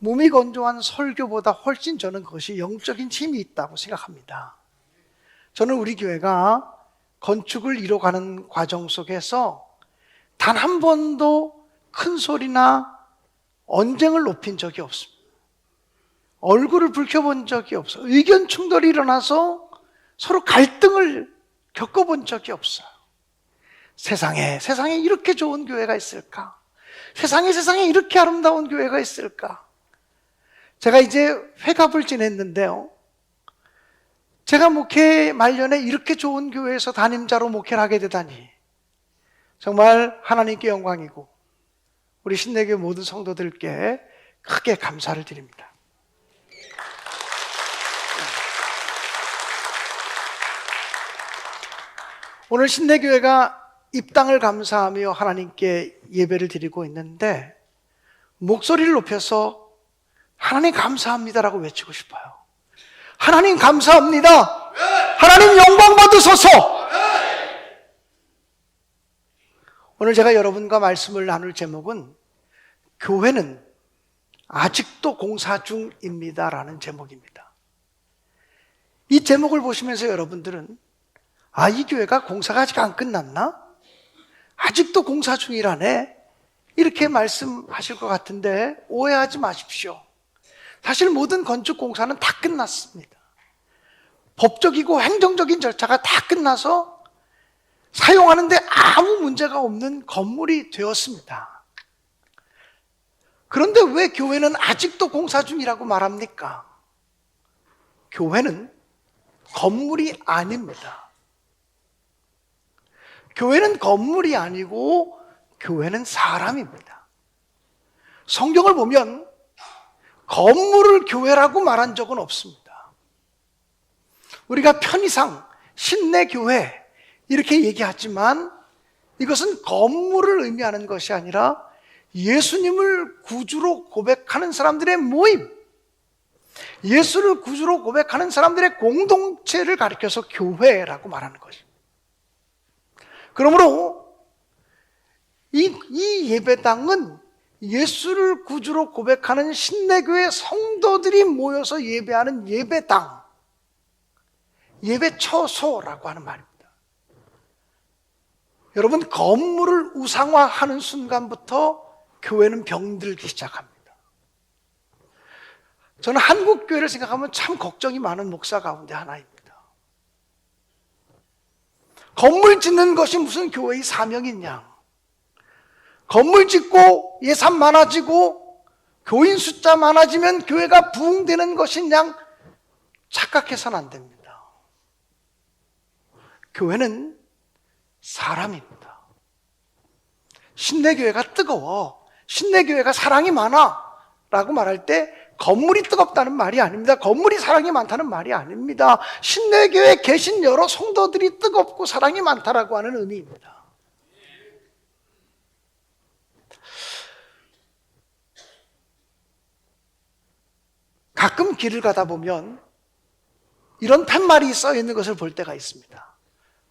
몸이 건조한 설교보다 훨씬 저는 그것이 영적인 힘이 있다고 생각합니다. 저는 우리 교회가 건축을 이뤄가는 과정 속에서 단 한 번도 큰 소리나 언쟁을 높인 적이 없습니다. 얼굴을 붉혀본 적이 없어요. 의견 충돌이 일어나서 서로 갈등을 겪어본 적이 없어요. 세상에, 세상에 이렇게 좋은 교회가 있을까? 세상에, 세상에 이렇게 아름다운 교회가 있을까? 제가 이제 회갑을 지냈는데요. 제가 목회 말년에 이렇게 좋은 교회에서 담임자로 목회를 하게 되다니 정말 하나님께 영광이고 우리 신내교 모든 성도들께 크게 감사를 드립니다. 오늘 신내교회가 입당을 감사하며 하나님께 예배를 드리고 있는데 목소리를 높여서 하나님 감사합니다라고 외치고 싶어요. 하나님 감사합니다. 하나님 영광 받으소서. 오늘 제가 여러분과 말씀을 나눌 제목은 교회는 아직도 공사 중입니다라는 제목입니다. 이 제목을 보시면서 여러분들은 아, 이 교회가 공사가 아직 안 끝났나? 아직도 공사 중이라네? 이렇게 말씀하실 것 같은데 오해하지 마십시오. 사실 모든 건축 공사는 다 끝났습니다. 법적이고 행정적인 절차가 다 끝나서 사용하는데 아무 문제가 없는 건물이 되었습니다. 그런데 왜 교회는 아직도 공사 중이라고 말합니까? 교회는 건물이 아닙니다. 교회는 건물이 아니고 교회는 사람입니다. 성경을 보면 건물을 교회라고 말한 적은 없습니다. 우리가 편의상 신내 교회 이렇게 얘기하지만 이것은 건물을 의미하는 것이 아니라 예수님을 구주로 고백하는 사람들의 모임, 예수를 구주로 고백하는 사람들의 공동체를 가리켜서 교회라고 말하는 것입니다. 그러므로 이, 이 예배당은 예수를 구주로 고백하는 신내교회 성도들이 모여서 예배하는 예배당, 예배처소라고 하는 말입니다. 여러분, 건물을 우상화하는 순간부터 교회는 병들기 시작합니다. 저는 한국 교회를 생각하면 참 걱정이 많은 목사 가운데 하나입니다. 건물 짓는 것이 무슨 교회의 사명이냐? 건물 짓고 예산 많아지고 교인 숫자 많아지면 교회가 부흥되는 것이냐? 착각해서는 안 됩니다. 교회는 사람입니다. 신내교회가 뜨거워. 신내교회가 사랑이 많아. 라고 말할 때 건물이 뜨겁다는 말이 아닙니다. 건물이 사랑이 많다는 말이 아닙니다. 신내교회에 계신 여러 성도들이 뜨겁고 사랑이 많다라고 하는 의미입니다. 가끔 길을 가다 보면 이런 팻말이 써 있는 것을 볼 때가 있습니다.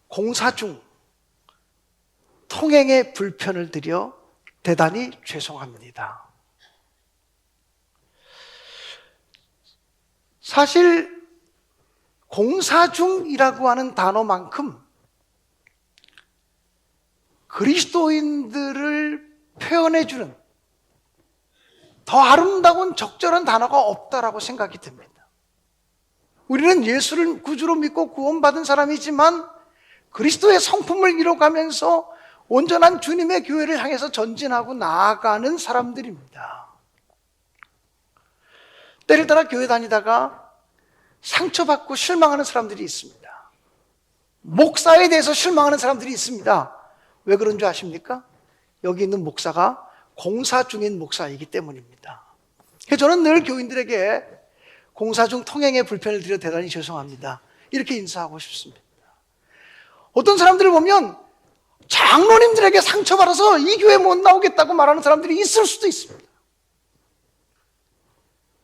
공사 중 통행에 불편을 드려 대단히 죄송합니다. 사실 공사 중이라고 하는 단어만큼 그리스도인들을 표현해 주는 더 아름다운 적절한 단어가 없다라고 생각이 듭니다. 우리는 예수를 구주로 믿고 구원받은 사람이지만 그리스도의 성품을 이뤄가면서 온전한 주님의 교회를 향해서 전진하고 나아가는 사람들입니다. 때를 따라 교회 다니다가 상처받고 실망하는 사람들이 있습니다. 목사에 대해서 실망하는 사람들이 있습니다. 왜 그런 줄 아십니까? 여기 있는 목사가 공사 중인 목사이기 때문입니다. 저는 늘 교인들에게 공사 중 통행에 불편을 드려 대단히 죄송합니다. 이렇게 인사하고 싶습니다. 어떤 사람들을 보면 장로님들에게 상처받아서 이 교회 못 나오겠다고 말하는 사람들이 있을 수도 있습니다.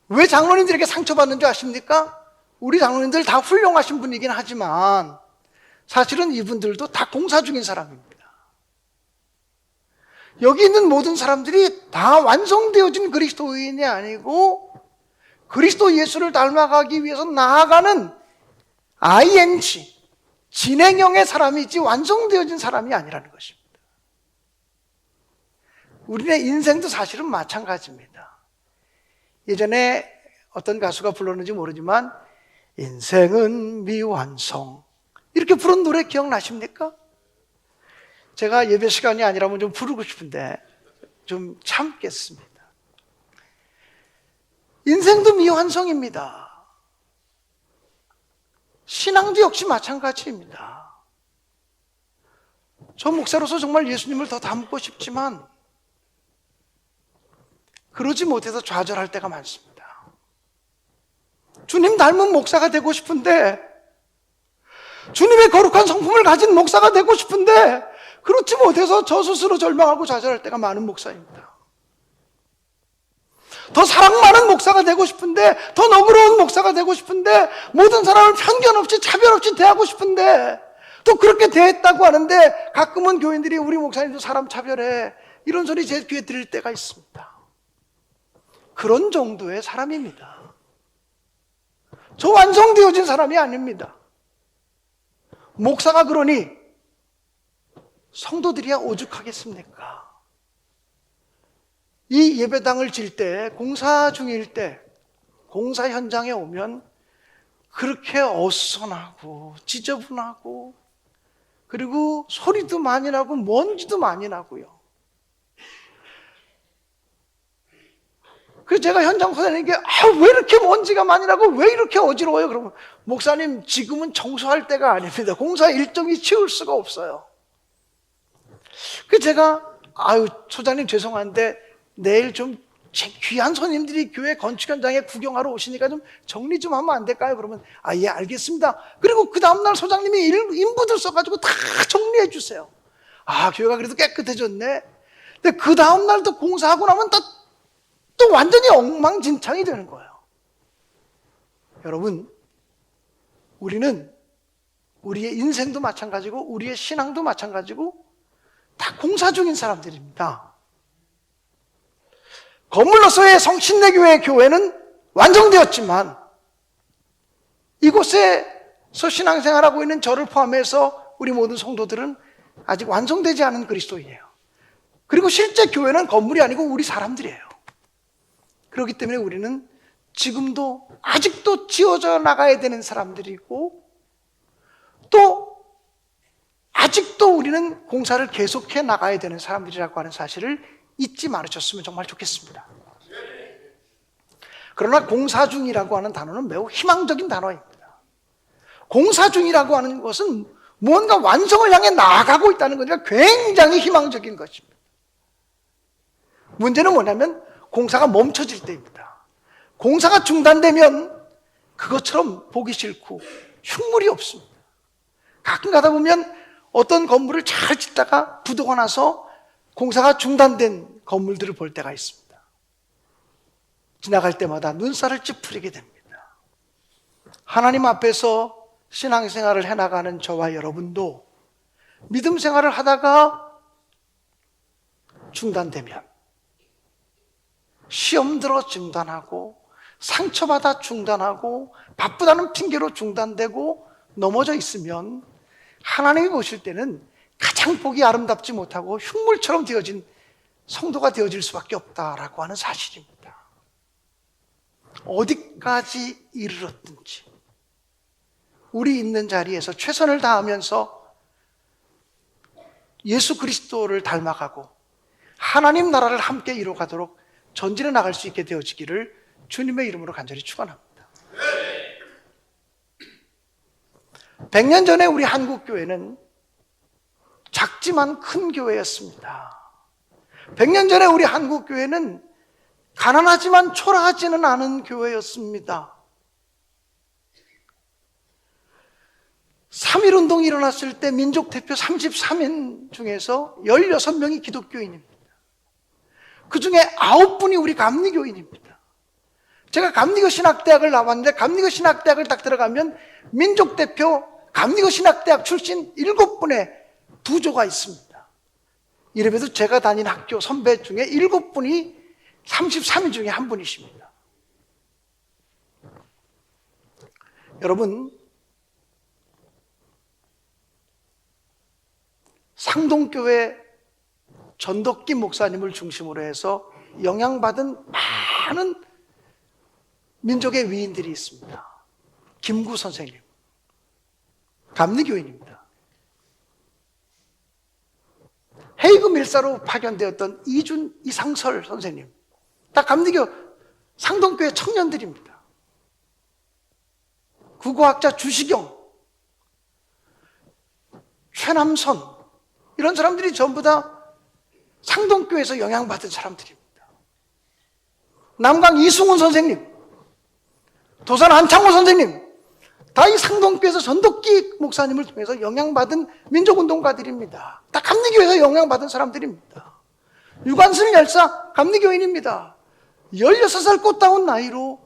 왜 장로님들에게 상처받는 줄 아십니까? 우리 장로님들 다 훌륭하신 분이긴 하지만 사실은 이분들도 다 공사 중인 사람입니다. 여기 있는 모든 사람들이 다 완성되어진 그리스도인이 아니고 그리스도 예수를 닮아가기 위해서 나아가는 ING, 진행형의 사람이지 완성되어진 사람이 아니라는 것입니다. 우리의 인생도 사실은 마찬가지입니다. 예전에 어떤 가수가 불렀는지 모르지만 인생은 미완성 이렇게 부른 노래 기억나십니까? 제가 예배 시간이 아니라면 좀 부르고 싶은데 좀 참겠습니다. 인생도 미완성입니다. 신앙도 역시 마찬가지입니다. 저 목사로서 정말 예수님을 더 닮고 싶지만 그러지 못해서 좌절할 때가 많습니다. 주님 닮은 목사가 되고 싶은데 주님의 거룩한 성품을 가진 목사가 되고 싶은데 그렇지 못해서 저 스스로 절망하고 좌절할 때가 많은 목사입니다. 더 사랑 많은 목사가 되고 싶은데 더 너그러운 목사가 되고 싶은데 모든 사람을 편견 없이 차별 없이 대하고 싶은데 또 그렇게 대했다고 하는데 가끔은 교인들이 우리 목사님도 사람 차별해 이런 소리 제 귀에 들릴 때가 있습니다. 그런 정도의 사람입니다. 저 완성되어진 사람이 아닙니다. 목사가 그러니 성도들이야 오죽하겠습니까? 이 예배당을 질 때, 공사 중일 때, 공사 현장에 오면 그렇게 어수선하고 지저분하고 그리고 소리도 많이 나고 먼지도 많이 나고요. 그래서 제가 현장 소장님께 아, 왜 이렇게 먼지가 많이 나고 왜 이렇게 어지러워요? 그러면 목사님 지금은 청소할 때가 아닙니다. 공사 일정이 치울 수가 없어요. 그 제가 아유 소장님 죄송한데 내일 좀제 귀한 손님들이 교회 건축 현장에 구경하러 오시니까 좀 정리 좀 하면 안 될까요? 그러면 아 예 알겠습니다. 그리고 그 다음 날 소장님이 일, 인부들 써가지고 다 정리해 주세요. 아 교회가 그래도 깨끗해졌네. 근데 그 다음 날 또 공사하고 나면 또, 또 완전히 엉망진창이 되는 거예요. 여러분 우리는 우리의 인생도 마찬가지고 우리의 신앙도 마찬가지고 다 공사 중인 사람들입니다. 건물로서의 성신내교회 교회는 완성되었지만 이곳에서 신앙생활하고 있는 저를 포함해서 우리 모든 성도들은 아직 완성되지 않은 그리스도인이에요. 그리고 실제 교회는 건물이 아니고 우리 사람들이에요. 그렇기 때문에 우리는 지금도 아직도 지어져 나가야 되는 사람들이고 또 아직도 우리는 공사를 계속해 나가야 되는 사람들이라고 하는 사실을 잊지 말으셨으면 정말 좋겠습니다. 그러나 공사 중이라고 하는 단어는 매우 희망적인 단어입니다. 공사 중이라고 하는 것은 무언가 완성을 향해 나아가고 있다는 거니까 굉장히 희망적인 것입니다. 문제는 뭐냐면 공사가 멈춰질 때입니다. 공사가 중단되면 그것처럼 보기 싫고 흉물이 없습니다. 가끔 가다 보면 어떤 건물을 잘 짓다가 부도가 나서 공사가 중단된 건물들을 볼 때가 있습니다. 지나갈 때마다 눈살을 찌푸리게 됩니다. 하나님 앞에서 신앙생활을 해나가는 저와 여러분도 믿음 생활을 하다가 중단되면 시험 들어 중단하고 상처받아 중단하고 바쁘다는 핑계로 중단되고 넘어져 있으면 하나님이 보실 때는 가장 보기 아름답지 못하고 흉물처럼 되어진 성도가 되어질 수밖에 없다라고 하는 사실입니다. 어디까지 이르렀든지 우리 있는 자리에서 최선을 다하면서 예수 그리스도를 닮아가고 하나님 나라를 함께 이루어가도록 전진해 나갈 수 있게 되어지기를 주님의 이름으로 간절히 축원합니다. 100년 전에 우리 한국 교회는 작지만 큰 교회였습니다. 100년 전에 우리 한국 교회는 가난하지만 초라하지는 않은 교회였습니다. 3.1 운동이 일어났을 때 민족 대표 33인 중에서 16명이 기독교인입니다. 그 중에 9분이 우리 감리교인입니다. 제가 감리교 신학대학을 나왔는데 감리교 신학대학을 딱 들어가면 민족 대표 감리교 신학대학 출신 7분의 부조가 있습니다. 이래봬도 제가 다닌 학교 선배 중에 일곱 분이 33인 중에 한 분이십니다. 여러분, 상동교회 전덕기 목사님을 중심으로 해서 영향받은 많은 민족의 위인들이 있습니다. 김구 선생님, 감리교인입니다. 헤이그 밀사로 파견되었던 이준 이상설 선생님, 다 감리교 상동교회 청년들입니다. 국어학자 주시경, 최남선 이런 사람들이 전부 다 상동교회에서 영향받은 사람들입니다. 남강 이승훈 선생님, 도산 안창호 선생님, 다 이 상동교회에서 전덕기 목사님을 통해서 영향받은 민족운동가들입니다. 다 감리교회에서 영향받은 사람들입니다. 유관순 열사 감리교인입니다. 16살 꽃다운 나이로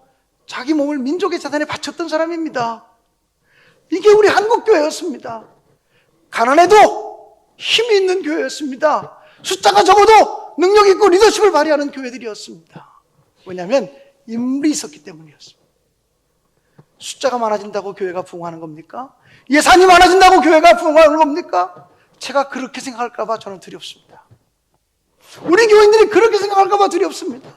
자기 몸을 민족의 재단에 바쳤던 사람입니다. 이게 우리 한국 교회였습니다. 가난해도 힘이 있는 교회였습니다. 숫자가 적어도 능력 있고 리더십을 발휘하는 교회들이었습니다. 왜냐하면 인물이 있었기 때문이었습니다. 숫자가 많아진다고 교회가 부흥하는 겁니까? 예산이 많아진다고 교회가 부흥하는 겁니까? 제가 그렇게 생각할까봐 저는 두렵습니다. 우리 교인들이 그렇게 생각할까봐 두렵습니다.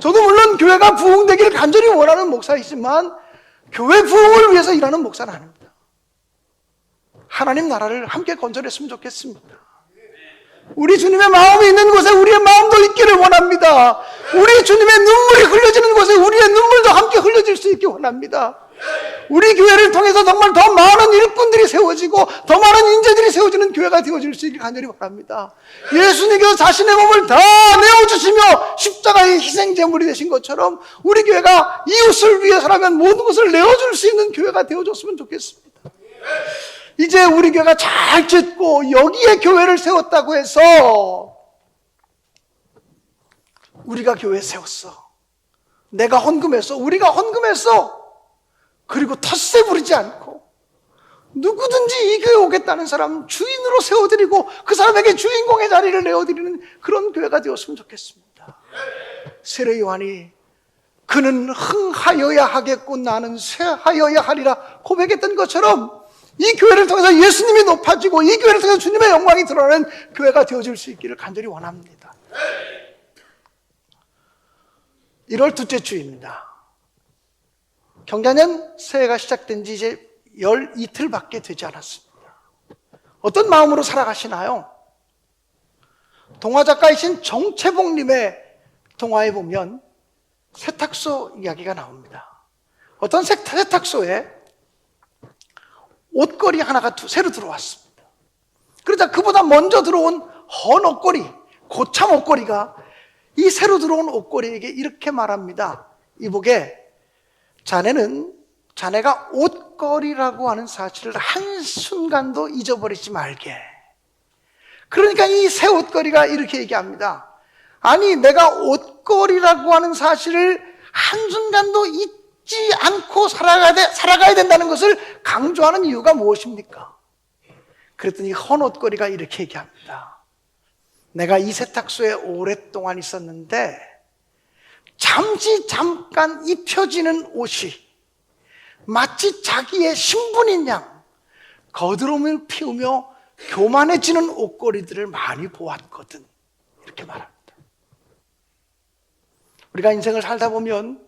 저도 물론 교회가 부흥되기를 간절히 원하는 목사이지만 교회 부흥을 위해서 일하는 목사는 아닙니다. 하나님 나라를 함께 건설했으면 좋겠습니다. 우리 주님의 마음이 있는 곳에 우리의 마음도 있기를 원합니다. 우리 주님의 눈물이 흘려지는 곳에 우리의 눈물도 함께 흘려질 수 있기 원합니다. 우리 교회를 통해서 정말 더 많은 일꾼들이 세워지고 더 많은 인재들이 세워지는 교회가 되어질 수 있길 간절히 바랍니다. 예수님께서 자신의 몸을 다 내어주시며 십자가의 희생제물이 되신 것처럼 우리 교회가 이웃을 위해서라면 모든 것을 내어줄 수 있는 교회가 되어줬으면 좋겠습니다. 이제 우리 교회가 잘 짓고 여기에 교회를 세웠다고 해서 우리가 교회 세웠어. 내가 헌금했어. 우리가 헌금했어. 그리고 텃세 부리지 않고 누구든지 이 교회 오겠다는 사람 주인으로 세워드리고 그 사람에게 주인공의 자리를 내어드리는 그런 교회가 되었으면 좋겠습니다. 세례 요한이 그는 흥하여야 하겠고 나는 쇠하여야 하리라 고백했던 것처럼 이 교회를 통해서 예수님이 높아지고 이 교회를 통해서 주님의 영광이 드러나는 교회가 되어질 수 있기를 간절히 원합니다. 1월 둘째 주입니다. 경자년 새해가 시작된 지 이제 열 이틀밖에 되지 않았습니다. 어떤 마음으로 살아가시나요? 동화 작가이신 정채봉님의 동화에 보면 세탁소 이야기가 나옵니다. 어떤 세탁소에 옷걸이 하나가 새로 들어왔습니다. 그러자 그보다 먼저 들어온 헌 옷걸이, 고참 옷걸이가 이 새로 들어온 옷걸이에게 이렇게 말합니다. 이복에 자네는 자네가 옷걸이라고 하는 사실을 한순간도 잊어버리지 말게. 그러니까 이 새 옷걸이가 이렇게 얘기합니다. 아니, 내가 옷걸이라고 하는 사실을 한순간도 잊지 않고 살아가야, 돼, 살아가야 된다는 것을 강조하는 이유가 무엇입니까? 그랬더니 헌 옷걸이가 이렇게 얘기합니다. 내가 이 세탁소에 오랫동안 있었는데 잠시 잠깐 입혀지는 옷이 마치 자기의 신분인 양 거드름을 피우며 교만해지는 옷걸이들을 많이 보았거든. 이렇게 말합니다. 우리가 인생을 살다 보면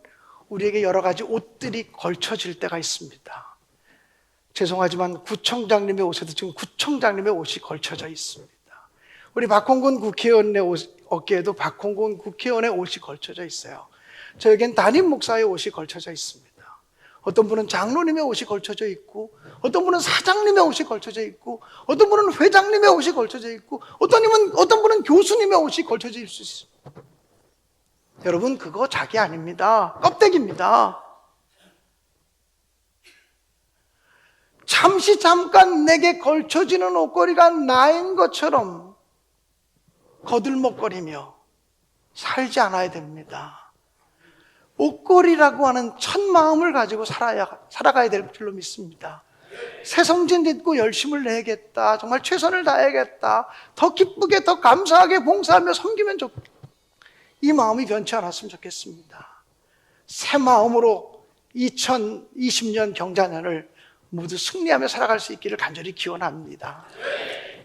우리에게 여러 가지 옷들이 걸쳐질 때가 있습니다. 죄송하지만 구청장님의 옷에도 지금 구청장님의 옷이 걸쳐져 있습니다. 우리 박홍근 국회의원의 옷, 어깨에도 박홍근 국회의원의 옷이 걸쳐져 있어요. 저에겐 담임 목사의 옷이 걸쳐져 있습니다. 어떤 분은 장로님의 옷이 걸쳐져 있고, 어떤 분은 사장님의 옷이 걸쳐져 있고, 어떤 분은 회장님의 옷이 걸쳐져 있고, 어떤 분은, 어떤 분은 교수님의 옷이 걸쳐져 있을 수 있습니다. 여러분, 그거 자기 아닙니다. 껍데기입니다. 잠시 잠깐 내게 걸쳐지는 옷걸이가 나인 것처럼 거들먹거리며 살지 않아야 됩니다. 옷걸이라고 하는 첫 마음을 가지고 살아야, 살아가야 될 줄로 믿습니다. 새 성진 짓고 열심을 내겠다. 정말 최선을 다해야겠다. 더 기쁘게, 더 감사하게 봉사하며 섬기면 좋겠다. 이 마음이 변치 않았으면 좋겠습니다. 새 마음으로 2020년 경자년을 모두 승리하며 살아갈 수 있기를 간절히 기원합니다.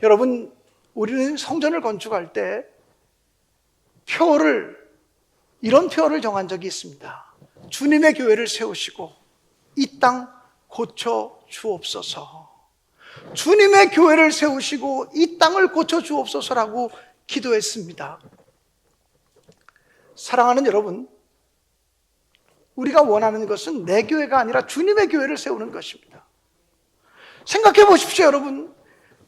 여러분, 우리는 성전을 건축할 때 표를, 이런 표를 정한 적이 있습니다. 주님의 교회를 세우시고 이 땅 고쳐 주옵소서. 주님의 교회를 세우시고 이 땅을 고쳐 주옵소서라고 기도했습니다. 사랑하는 여러분, 우리가 원하는 것은 내 교회가 아니라 주님의 교회를 세우는 것입니다. 생각해 보십시오, 여러분.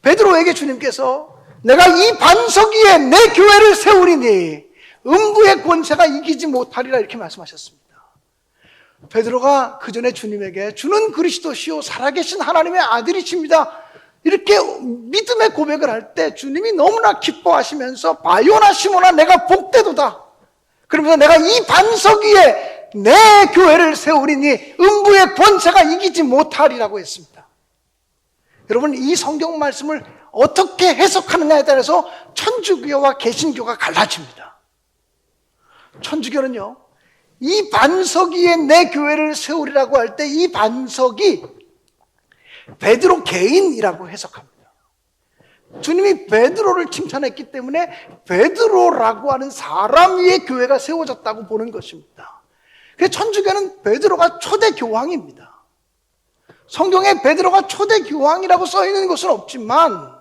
베드로에게 주님께서 내가 이 반석 위에 내 교회를 세우리니 음부의 권세가 이기지 못하리라 이렇게 말씀하셨습니다. 베드로가 그 전에 주님에게 주는 그리스도시요 살아계신 하나님의 아들이십니다. 이렇게 믿음의 고백을 할 때 주님이 너무나 기뻐하시면서 바요나 시모나 내가 복되도다. 그러면서 내가 이 반석 위에 내 교회를 세우리니 음부의 권세가 이기지 못하리라고 했습니다. 여러분 이 성경 말씀을 어떻게 해석하느냐에 따라서 천주교와 개신교가 갈라집니다. 천주교는요, 이 반석 위에 내 교회를 세우리라고 할 때 이 반석이 베드로 개인이라고 해석합니다. 주님이 베드로를 칭찬했기 때문에 베드로라고 하는 사람 위에 교회가 세워졌다고 보는 것입니다. 천주교는 베드로가 초대 교황입니다. 성경에 베드로가 초대 교황이라고 써 있는 것은 없지만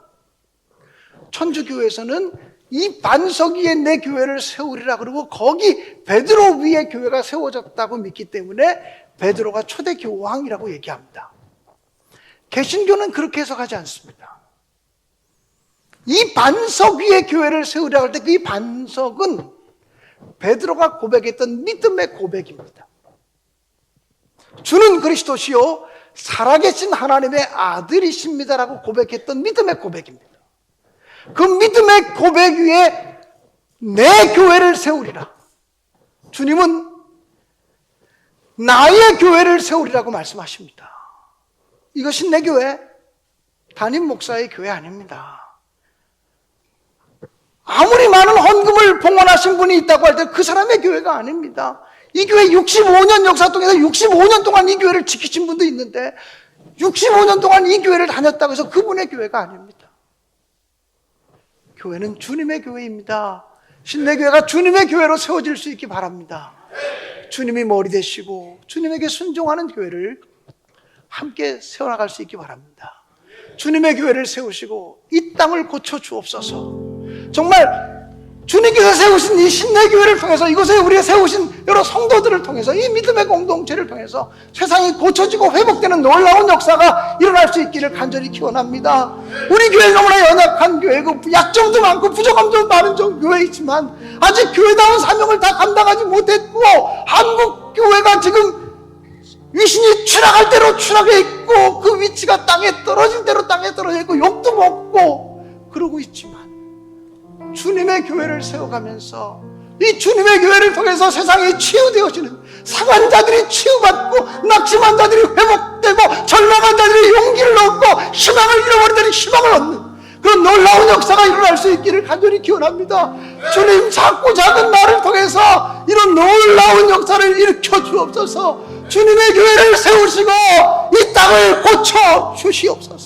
천주교에서는 이 반석 위에 내 교회를 세우리라 그러고 거기 베드로 위에 교회가 세워졌다고 믿기 때문에 베드로가 초대 교황이라고 얘기합니다. 개신교는 그렇게 해석하지 않습니다. 이 반석 위에 교회를 세우려고 할 때 그 반석은 베드로가 고백했던 믿음의 고백입니다. 주는 그리스도시요 살아계신 하나님의 아들이십니다라고 고백했던 믿음의 고백입니다. 그 믿음의 고백 위에 내 교회를 세우리라. 주님은 나의 교회를 세우리라고 말씀하십니다. 이것이 내 교회, 담임 목사의 교회 아닙니다. 아무리 많은 헌금을 봉헌하신 분이 있다고 할 때 그 사람의 교회가 아닙니다. 이 교회 65년 역사 통해서 65년 동안 이 교회를 지키신 분도 있는데 65년 동안 이 교회를 다녔다고 해서 그분의 교회가 아닙니다. 교회는 주님의 교회입니다. 신내교회가 주님의 교회로 세워질 수 있기 바랍니다. 주님이 머리 되시고 주님에게 순종하는 교회를 함께 세워나갈 수 있기 바랍니다. 주님의 교회를 세우시고 이 땅을 고쳐 주옵소서. 정말 주님께서 세우신 이 신내교회를 통해서 이곳에 우리가 세우신 여러 성도들을 통해서 이 믿음의 공동체를 통해서 세상이 고쳐지고 회복되는 놀라운 역사가 일어날 수 있기를 간절히 기원합니다. 우리 교회 너무나 연약한 교회고 약점도 많고 부족함도 많은 좀 교회이지만 아직 교회다운 사명을 다 감당하지 못했고 한국 교회가 지금 위신이 추락할 대로 추락해 있고 그 위치가 땅에 떨어질 대로 땅에 떨어져 있고 욕도 먹고 그러고 있지만 주님의 교회를 세워가면서 이 주님의 교회를 통해서 세상이 치유되어지는 상한 자들이 치유받고 낙심한 자들이 회복되고 절망한 자들이 용기를 얻고 희망을 잃어버린 자들이 희망을 얻는 그런 놀라운 역사가 일어날 수 있기를 간절히 기원합니다. 주님 작고 작은 나를 통해서 이런 놀라운 역사를 일으켜 주옵소서. 주님의 교회를 세우시고 이 땅을 고쳐 주시옵소서.